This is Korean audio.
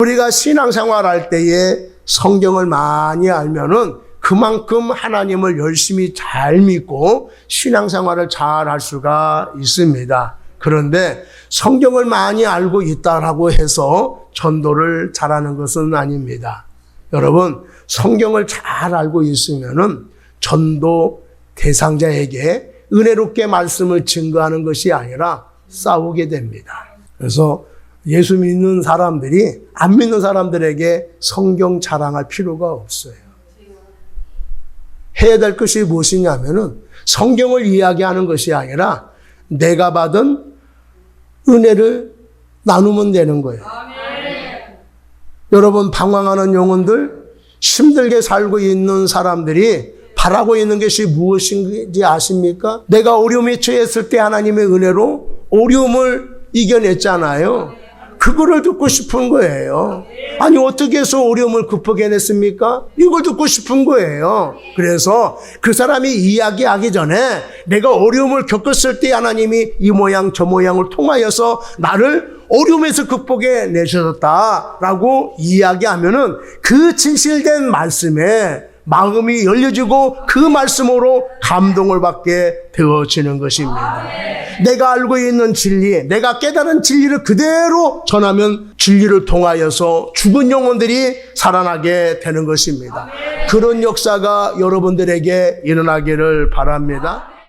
우리가 신앙생활 할 때에 성경을 많이 알면은 그만큼 하나님을 열심히 잘 믿고 신앙생활을 잘 할 수가 있습니다. 그런데 성경을 많이 알고 있다라고 해서 전도를 잘하는 것은 아닙니다. 여러분, 성경을 잘 알고 있으면은 전도 대상자에게 은혜롭게 말씀을 증거하는 것이 아니라 싸우게 됩니다. 그래서 예수 믿는 사람들이 안 믿는 사람들에게 성경 자랑할 필요가 없어요. 해야 될 것이 무엇이냐면은 성경을 이야기하는 것이 아니라 내가 받은 은혜를 나누면 되는 거예요. 여러분 방황하는 영혼들 힘들게 살고 있는 사람들이 바라고 있는 것이 무엇인지 아십니까? 내가 어려움에 처했을 때 하나님의 은혜로 어려움을 이겨냈잖아요. 그거를 듣고 싶은 거예요. 아니 어떻게 해서 어려움을 극복해냈습니까? 이걸 듣고 싶은 거예요. 그래서 그 사람이 이야기하기 전에 내가 어려움을 겪었을 때 하나님이 이 모양 저 모양을 통하여서 나를 어려움에서 극복해 내셨다라고 이야기하면은 그 진실된 말씀에 마음이 열려지고 그 말씀으로 감동을 받게 되어지는 것입니다. 내가 알고 있는 진리, 내가 깨달은 진리를 그대로 전하면 진리를 통하여서 죽은 영혼들이 살아나게 되는 것입니다. 그런 역사가 여러분들에게 일어나기를 바랍니다.